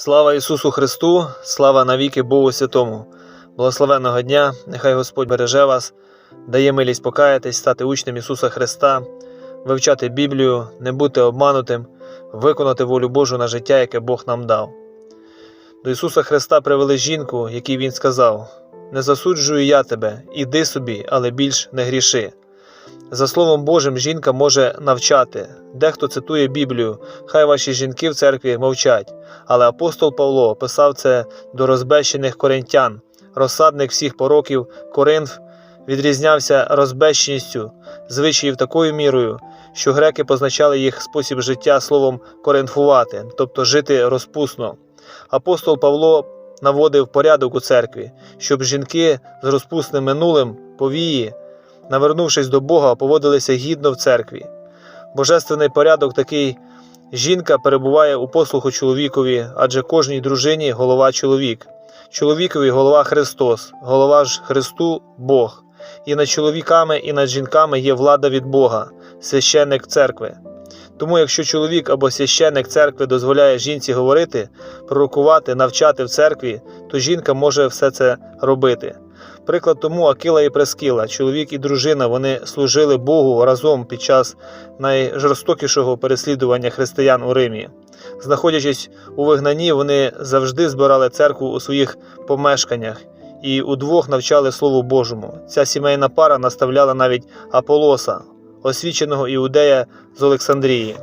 Слава Ісусу Христу, слава навіки Богу Святому. Благословенного дня, нехай Господь береже вас, дає милість покаятись, стати учнем Ісуса Христа, вивчати Біблію, не бути обманутим, виконати волю Божу на життя, яке Бог нам дав. До Ісуса Христа привели жінку, якій Він сказав: Не засуджую я тебе, іди собі, але більш не гріши. За Словом Божим, жінка може навчати. Дехто цитує Біблію, хай ваші жінки в церкві мовчать. Але апостол Павло писав це до розбещених коринтян. Розсадник всіх пороків Коринф відрізнявся розбещеністю, звичаїв такою мірою, що греки позначали їх спосіб життя словом коринфувати, тобто жити розпусно. Апостол Павло наводив порядок у церкві, щоб жінки з розпусним минулим повії, навернувшись до Бога, поводилися гідно в церкві. Божественний порядок такий Жінка перебуває у послуху чоловікові, адже кожній дружині голова чоловік. Чоловікові голова Христос, голова ж Христу Бог. І над чоловіками, і над жінками є влада від Бога, священник церкви. Тому, якщо чоловік або священник церкви дозволяє жінці говорити, пророкувати, навчати в церкві, то жінка може все це робити. Приклад тому Акила і Прескіла, чоловік і дружина, вони служили Богу разом під час найжорстокішого переслідування християн у Римі. Знаходячись у вигнанні, вони завжди збирали церкву у своїх помешканнях і удвох навчали Слову Божому. Ця сімейна пара наставляла навіть Аполоса, освіченого іудея з Олександрії.